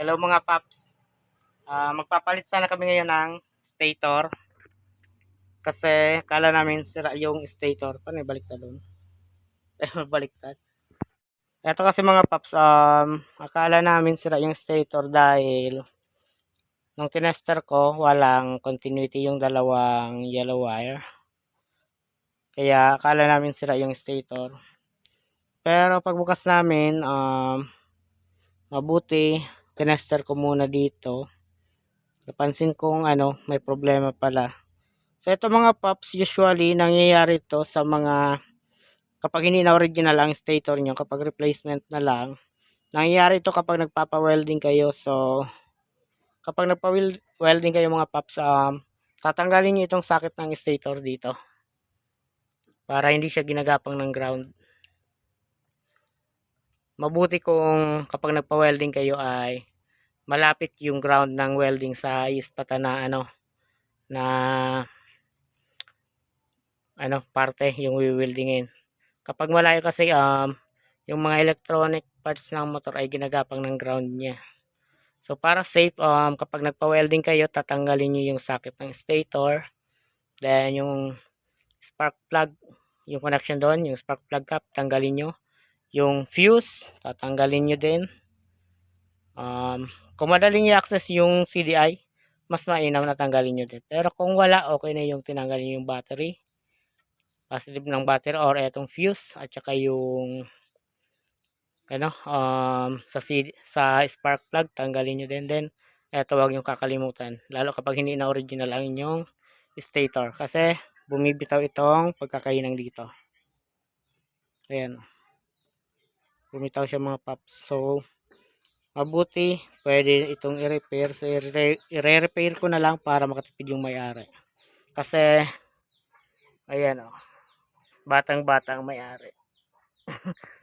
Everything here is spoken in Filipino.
Hello mga paps. Ah, magpapalit sana kami ngayon ng stator. Kasi kala namin sira yung stator. Paano baliktad doon? baliktad. Ito kasi mga paps, um, akala namin sira yung stator dahil nung tinester ko, walang continuity yung dalawang yellow wire. Kaya akala namin sira yung stator. Pero pagbukas namin, um, mabuti, tinester ko muna dito. Napansin kong ano, may problema pala. So ito mga paps, usually nangyayari to sa mga kapag hindi na original ang stator nyo, kapag replacement na lang. Nangyayari to kapag nagpapa-welding kayo. So kapag nagpa-welding kayo mga paps, um, tatanggalin nyo itong socket ng stator dito. Para hindi siya ginagapang ng ground mabuti kung kapag nagpa-welding kayo ay malapit yung ground ng welding sa ispata na ano na ano parte yung wiweldingin. Kapag malayo kasi um yung mga electronic parts ng motor ay ginagapang ng ground niya. So para safe um kapag nagpa-welding kayo tatanggalin niyo yung socket ng stator then yung spark plug yung connection doon yung spark plug cap tanggalin niyo yung fuse tatanggalin nyo din. Um, kung madaling i-access yung CDI mas mainam na tanggalin nyo din. Pero kung wala okay na yung tinanggalin yung battery. Positive ng battery or etong fuse at saka yung ano um, sa, CD, sa spark plug tanggalin nyo din then eto wag nyo kakalimutan. Lalo kapag hindi na original ang inyong stator. Kasi bumibitaw itong pagkakainang dito. Ayan bumitaw siya mga paps. So mabuti pwede itong i-repair. So i-repair ko na lang para makatipid yung may-ari. Kasi ayan o oh, batang batang may-ari